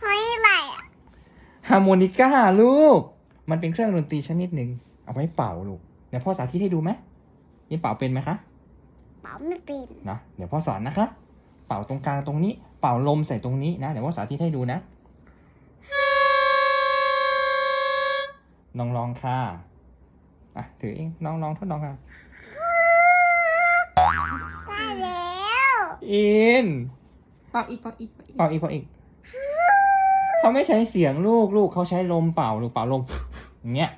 เฮ้ยอะไรอะฮาร์โมนิก้าลูก มันเป็นเครื่องดนตรีชนิดหนึ่งเอาไว้เป่าลูก เดี๋ยวพ่อสาธิตให้ดูไหมยินเป่าเป็นไหมคะ เป๋าไม่เป็น นะ เดี๋ยวพ่อสอนนะคะ เป่าตรงกลางตรงนี้ เป่าลมใส่ตรงนี้นะ เดี๋ยวพ่อสาธิตให้ดูนะน้องลองค่ะ อะ ถือเองน้องลองทดลองค่ะ ได้แล้ว อิน เป่าอีกเป่าอีกเป่าอีก เป่าอีกเขาไม่ใช้เสียงลูกลูกเขาใช้ลมเป่าลูกเป่าลมอย่างเงี้ย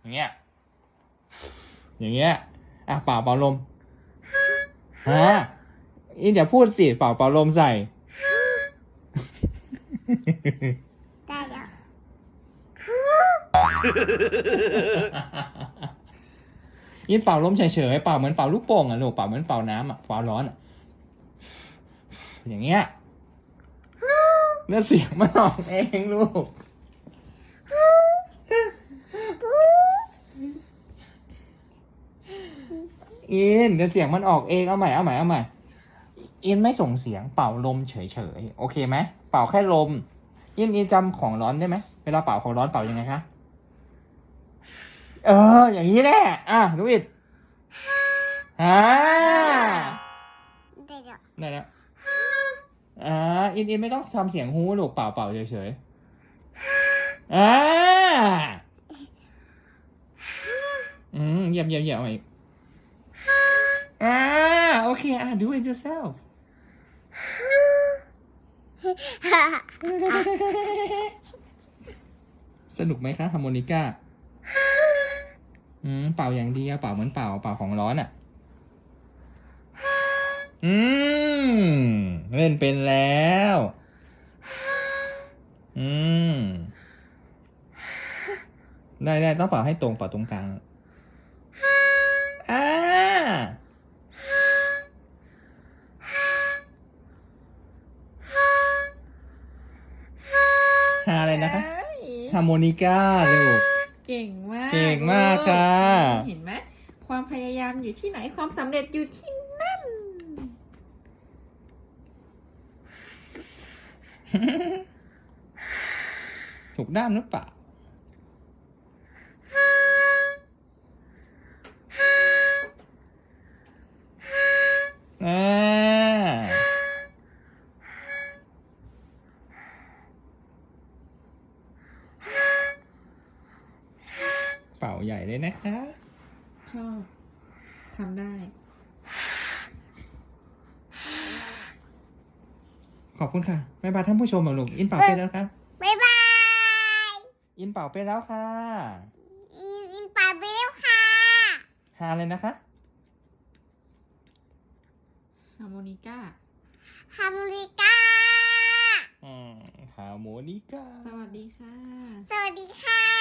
อย่างเงี้ยอย่างเงี้ยอะเป่าเป่าลมฮะอินอย่าพูดสิเป่าเป่าลมใส่ได้แล้วอินเป่าลมเฉยๆเป่าเหมือนเป่าลูกโป่งอะลูกเป่าเหมือนเป่าน้ำอะเป่าร้อนอะอย่างเงี้ย แล้วเสียงมันออกเองลูก อินเดี๋ยวเสียงมันออกเองเอาใหม่เอาใหม่เอาใหม่อินไม่ส่งเสียงเป่าลมเฉยๆโอเคไหมเป่าแค่ลม อินอินจำของร้อนได้ไหมเวลาเป่าของร้อนเป่ายังไงคะเออ อย่างนี้แหละอะดูอิดอ่าได้แล้วได้แล้ว อ่าอินอินไม่ต้องทำเสียงฮู้ลูกเป่าเป่าเฉยๆอ่าอืมเยี่ยมเยี่ยมเยี่ยมเอาอีกอ่าโอเคอะ do it yourself สนุกไหมคะฮาร์โมนิก้าอืมเป่าอย่างเดียวเป่าเหมือนเป่าเป่าของร้อนอะอืม เล่นเป็นแล้ว อืม ได้ได้ต้องเป่าให้ตรงเป่าตรงกลางอ่าหาอะไรนะคะเอ้ยฮาร์โมนิก้าลูก เก่งมาก เก่งมากค่ะ เห็นไหมความพยายามอยู่ที่ไหนความสำเร็จอยู่ที่นั่น ถูกด้ามหรือเปล่าอ่าเป่าใหญ่เลยนะคะ ชอบทำได้ ขอบคุณค่ะบ๊ายบายท่านผู้ชมเหรอลูกอินเป่าไปแล้วค่ะบ๊ายบาย อินเป่าไปแล้วค่ะ อินอินไปไปแล้วค่ะหาเลยนะคะฮาร์โมนิก้าฮาร์โมนิก้าอืมฮาร์โมนิก้า สวัสดีค่ะ สวัสดีค่ะ